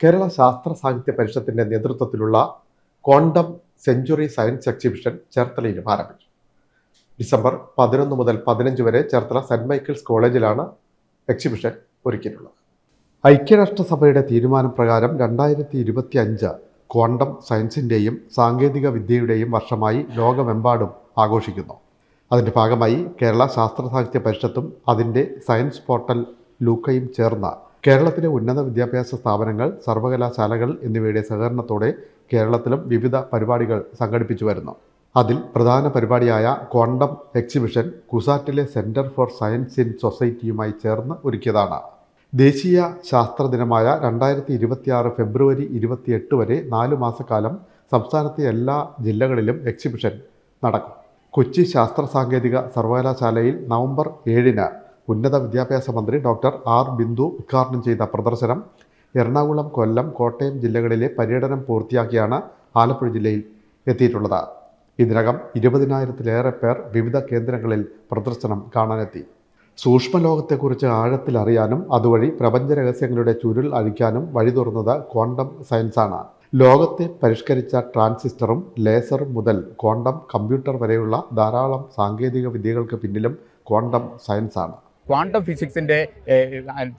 കേരള ശാസ്ത്ര സാഹിത്യ പരിഷത്തിന്റെ നേതൃത്വത്തിലുള്ള ക്വാണ്ടം സെഞ്ചുറി സയൻസ് എക്സിബിഷൻ ചേർത്തലയിലും ആരംഭിച്ചു. ഡിസംബർ പതിനൊന്ന് മുതൽ പതിനഞ്ച് വരെ ചേർത്തല സെന്റ് മൈക്കിൾസ് കോളേജിലാണ് എക്സിബിഷൻ ഒരുക്കിയിട്ടുള്ളത്. ഐക്യരാഷ്ട്രസഭയുടെ തീരുമാനം പ്രകാരം രണ്ടായിരത്തി ഇരുപത്തി അഞ്ച് ക്വാണ്ടം സയൻസിന്റെയും സാങ്കേതിക വിദ്യയുടെയും വർഷമായി ലോകമെമ്പാടും ആഘോഷിക്കുന്നു. അതിന്റെ ഭാഗമായി കേരള ശാസ്ത്ര സാഹിത്യ പരിഷത്തും അതിന്റെ സയൻസ് പോർട്ടൽ ലൂക്കയും ചേർന്ന് കേരളത്തിലെ ഉന്നത വിദ്യാഭ്യാസ സ്ഥാപനങ്ങൾ സർവകലാശാലകൾ എന്നിവയുടെ സഹകരണത്തോടെ കേരളത്തിലും വിവിധ പരിപാടികൾ സംഘടിപ്പിച്ചു വരുന്നു. അതിൽ പ്രധാന പരിപാടിയായ ക്വാണ്ടം എക്സിബിഷൻ കുസാറ്റിലെ സെന്റർ ഫോർ സയൻസ് ഇൻ സൊസൈറ്റിയുമായി ചേർന്ന് ഒരുക്കിയതാണ്. ദേശീയ ശാസ്ത്ര ദിനമായ രണ്ടായിരത്തി ഇരുപത്തിയാറ് ഫെബ്രുവരി ഇരുപത്തിയെട്ട് വരെ നാലു മാസക്കാലം സംസ്ഥാനത്തെ എല്ലാ ജില്ലകളിലും എക്സിബിഷൻ നടക്കും. കൊച്ചി ശാസ്ത്ര സാങ്കേതിക സർവകലാശാലയിൽ നവംബർ ഏഴിന് ഉന്നത വിദ്യാഭ്യാസ മന്ത്രി ഡോക്ടർ ആർ ബിന്ദു ഉദ്ഘാടനം ചെയ്ത പ്രദർശനം എറണാകുളം കൊല്ലം കോട്ടയം ജില്ലകളിലെ പര്യടനം പൂർത്തിയാക്കിയാണ് ആലപ്പുഴ ജില്ലയിൽ എത്തിയിട്ടുള്ളത്. ഇതിനകം ഇരുപതിനായിരത്തിലേറെ പേർ വിവിധ കേന്ദ്രങ്ങളിൽ പ്രദർശനം കാണാനെത്തി. സൂക്ഷ്മലോകത്തെക്കുറിച്ച് ആഴത്തിൽ അറിയാനും അതുവഴി പ്രപഞ്ച രഹസ്യങ്ങളുടെ ചുരുൾ അഴിക്കാനും വഴി തുറന്നത് ക്വാണ്ടം സയൻസാണ്. ലോകത്തെ പരിഷ്കരിച്ച ട്രാൻസിസ്റ്ററും ലേസറും മുതൽ ക്വാണ്ടം കമ്പ്യൂട്ടർ വരെയുള്ള ധാരാളം സാങ്കേതിക വിദ്യകൾക്ക് പിന്നിലും ക്വാണ്ടം സയൻസാണ്. ക്വാണ്ടം ഫിസിക്സിന്റെ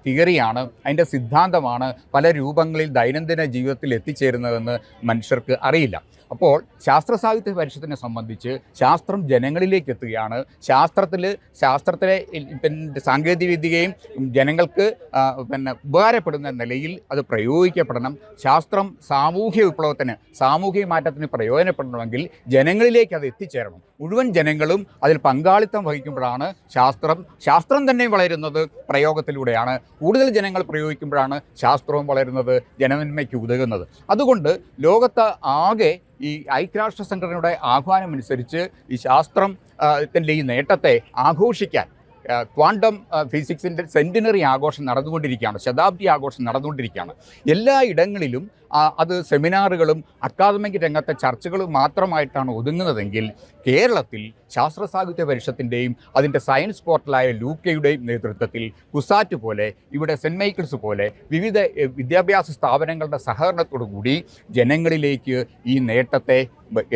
തിയറിയാണ് അതിന്റെ സിദ്ധാന്തമാണ് പല രൂപങ്ങളിൽ ദൈനംദിന ജീവിതത്തിൽ എത്തിച്ചേരുന്നതെന്ന് മനുഷ്യർക്ക് അറിയില്ല. അപ്പോൾ ശാസ്ത്ര സാഹിത്യ പരിഷത്തിനെ സംബന്ധിച്ച് ശാസ്ത്രം ജനങ്ങളിലേക്ക് എത്തുകയാണ്. ശാസ്ത്രത്തിൽ ശാസ്ത്രത്തിലെ പിന്നെ സാങ്കേതികവിദ്യയും ജനങ്ങൾക്ക് പിന്നെ ഉപകാരപ്പെടുന്ന നിലയിൽ അത് പ്രയോഗിക്കപ്പെടണം. ശാസ്ത്രം സാമൂഹ്യ വിപ്ലവത്തിന് സാമൂഹിക മാറ്റത്തിന് പ്രയോജനപ്പെടണമെങ്കിൽ ജനങ്ങളിലേക്ക് അത് എത്തിച്ചേരണം. മുഴുവൻ ജനങ്ങളും അതിൽ പങ്കാളിത്തം വഹിക്കുമ്പോഴാണ് ശാസ്ത്രം ശാസ്ത്രം തന്നെ വളരുന്നത് പ്രയോഗത്തിലൂടെയാണ്. കൂടുതൽ ജനങ്ങൾ പ്രയോഗിക്കുമ്പോഴാണ് ശാസ്ത്രവും വളരുന്നത് ജനനന്മയ്ക്ക് ഉതകുന്നത്. അതുകൊണ്ട് ലോകത്ത് ആകെ ഈ ഐക്യരാഷ്ട്ര സംഘടനയുടെ ആഹ്വാനമനുസരിച്ച് ഈ ശാസ്ത്രം ത്തിന്റെ ഈ നേട്ടത്തെ ആഘോഷിക്കാൻ ക്വാണ്ടം ഫിസിക്സിന്റെ സെന്റിനറി ആഘോഷം നടന്നുകൊണ്ടിരിക്കുകയാണ് ശതാബ്ദി ആഘോഷം നടന്നുകൊണ്ടിരിക്കുകയാണ്. എല്ലാ ഇടങ്ങളിലും അത് സെമിനാറുകളും അക്കാദമിക് രംഗത്തെ ചർച്ചകളും മാത്രമായിട്ടാണ് ഒതുങ്ങുന്നതെങ്കിൽ കേരളത്തിൽ ശാസ്ത്ര സാഹിത്യ പരിഷത്തിന്റെയും അതിന്റെ സയൻസ് പോർട്ടലായ ലൂക്കയുടെയും നേതൃത്വത്തിൽ കുസാറ്റ് പോലെ ഇവിടെ സെന്റ് മൈക്കിൾസ് പോലെ വിവിധ വിദ്യാഭ്യാസ സ്ഥാപനങ്ങളുടെ സഹകരണത്തോടു കൂടി ജനങ്ങളിലേക്ക് ഈ നേട്ടത്തെ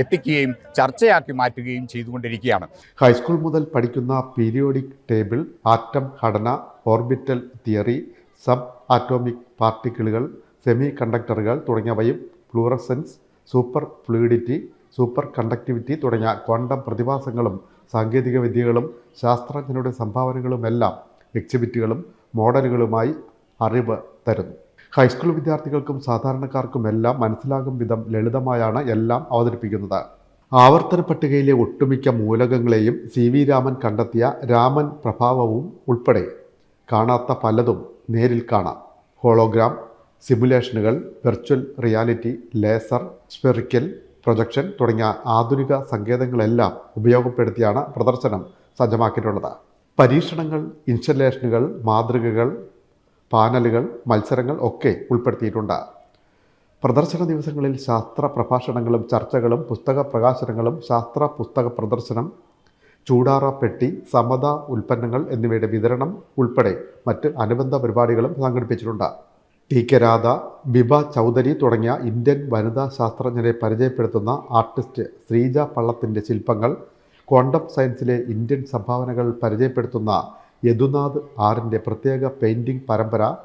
എത്തിക്കുകയും ചർച്ചയാക്കി മാറ്റുകയും ചെയ്തുകൊണ്ടിരിക്കുകയാണ്. ഹൈസ്കൂൾ മുതൽ പഠിക്കുന്ന പീരിയോഡിക് ടേബിൾ ആറ്റം ഘടന ഓർബിറ്റൽ തിയറി സബ് ആറ്റോമിക് പാർട്ടിക്കിളുകൾ സെമി കണ്ടക്ടറുകൾ തുടങ്ങിയവയും fluorescence superfluidity superconductivity തുടങ്ങിയ ക്വാണ്ടം പ്രതിഭാസങ്ങളും സാങ്കേതിക വിദ്യകളും ശാസ്ത്രജ്ഞരുടെ സംഭാവനകളുമെല്ലാം എക്സിബിറ്റുകളും മോഡലുകളുമായി അറിവ് തരുന്നു. ഹൈസ്കൂൾ വിദ്യാർത്ഥികൾക്കും സാധാരണക്കാർക്കുമെല്ലാം മനസ്സിലാകും വിധം ലളിതമായാണ് എല്ലാം അവതരിപ്പിക്കുന്നത്. ആവർത്തന പട്ടികയിലെ ഒട്ടുമിക്ക മൂലകങ്ങളെയും സി വി രാമൻ കണ്ടെത്തിയ രാമൻ പ്രഭാവവും ഉൾപ്പെടെ. കാണാത്ത പലതും നേരിൽ കാണാം. ഹോളോഗ്രാം സിമുലേഷനുകൾ virtual reality laser spherical projection തുടങ്ങിയ ആധുനിക സങ്കേതങ്ങളെല്ലാം ഉപയോഗപ്പെടുത്തിയാണ് പ്രദർശനം സജ്ജമാക്കിയിട്ടുള്ളത്. പരീക്ഷണങ്ങൾ ഇൻസ്റ്റലേഷനുകൾ മാതൃകകൾ പാനലുകൾ മത്സരങ്ങൾ ഒക്കെ ഉൾപ്പെടുത്തിയിട്ടുണ്ട്. പ്രദർശന ദിവസങ്ങളിൽ ശാസ്ത്ര പ്രഭാഷണങ്ങളും ചർച്ചകളും പുസ്തക പ്രകാശനങ്ങളും ശാസ്ത്ര പുസ്തക പ്രദർശനം ചൂടാറ പെട്ടി സമത ഉൽപ്പന്നങ്ങൾ എന്നിവയുടെ വിതരണം ഉൾപ്പെടെ മറ്റ് അനുബന്ധ പരിപാടികളും സംഘടിപ്പിച്ചിട്ടുണ്ട്. T. K. Radha Biba Chaudhary തുടങ്ങിയ ഇന്ത്യൻ വനിതാ ശാസ്ത്രജ്ഞരെ പരിചയപ്പെടുത്തുന്ന ആർട്ടിസ്റ്റ് ശ്രീജ പള്ളത്തിന്റെ ശില്പങ്ങൾ ക്വാണ്ടം സയൻസിലെ ഇന്ത്യൻ സംഭാവനകൾ പരിചയപ്പെടുത്തുന്ന യദുനാഥ് ആറിന്റെ പ്രത്യേക പെയിന്റിംഗ് പരമ്പര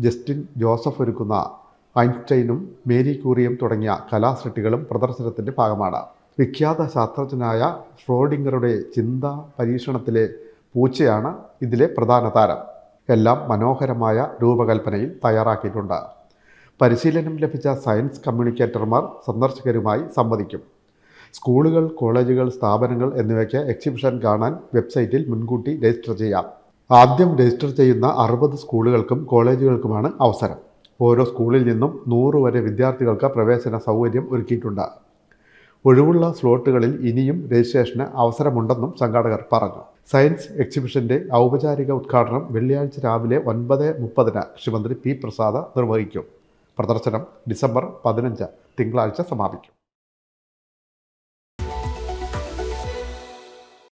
ജസ്റ്റിൻ ജോസഫ് ഒരുക്കുന്ന ഐൻസ്റ്റൈനും മേരി ക്യൂറിയും തുടങ്ങിയ കലാസൃഷ്ടികളും പ്രദർശനത്തിന്റെ ഭാഗമാണ്. വിഖ്യാത ശാസ്ത്രജ്ഞനായ ഫ്രോഡിംഗറുടെ ചിന്താ പരീക്ഷണത്തിലെ പൂച്ചയാണ് ഇതിലെ പ്രധാന താരം. എല്ലാം മനോഹരമായ രൂപകൽപ്പനയിൽ തയ്യാറാക്കിയിട്ടുണ്ട്. പരിശീലനം ലഭിച്ച സയൻസ് കമ്മ്യൂണിക്കേറ്റർമാർ സന്ദർശകരുമായി സംവദിക്കും. സ്കൂളുകൾ കോളേജുകൾ സ്ഥാപനങ്ങൾ എന്നിവയ്ക്ക് എക്സിബിഷൻ കാണാൻ വെബ്സൈറ്റിൽ മുൻകൂട്ടി രജിസ്റ്റർ ചെയ്യാം. ആദ്യം രജിസ്റ്റർ ചെയ്യുന്ന അറുപത് സ്കൂളുകൾക്കും കോളേജുകൾക്കുമാണ് അവസരം. ഓരോ സ്കൂളിൽ നിന്നും നൂറ് വരെ വിദ്യാർത്ഥികൾക്ക് പ്രവേശന സൗകര്യം ഒരുക്കിയിട്ടുണ്ട്. ഒഴിവുള്ള സ്ലോട്ടുകളിൽ ഇനിയും രജിസ്ട്രേഷന് അവസരമുണ്ടെന്നും സംഘാടകർ പറഞ്ഞു. സയൻസ് എക്സിബിഷന്റെ ഔപചാരിക ഉദ്ഘാടനം വെള്ളിയാഴ്ച രാവിലെ ഒൻപത് മുപ്പതിന് കൃഷിമന്ത്രി പി പ്രസാദ് നിർവഹിക്കും. പ്രദർശനം ഡിസംബർ പതിനഞ്ച് തിങ്കളാഴ്ച സമാപിക്കും.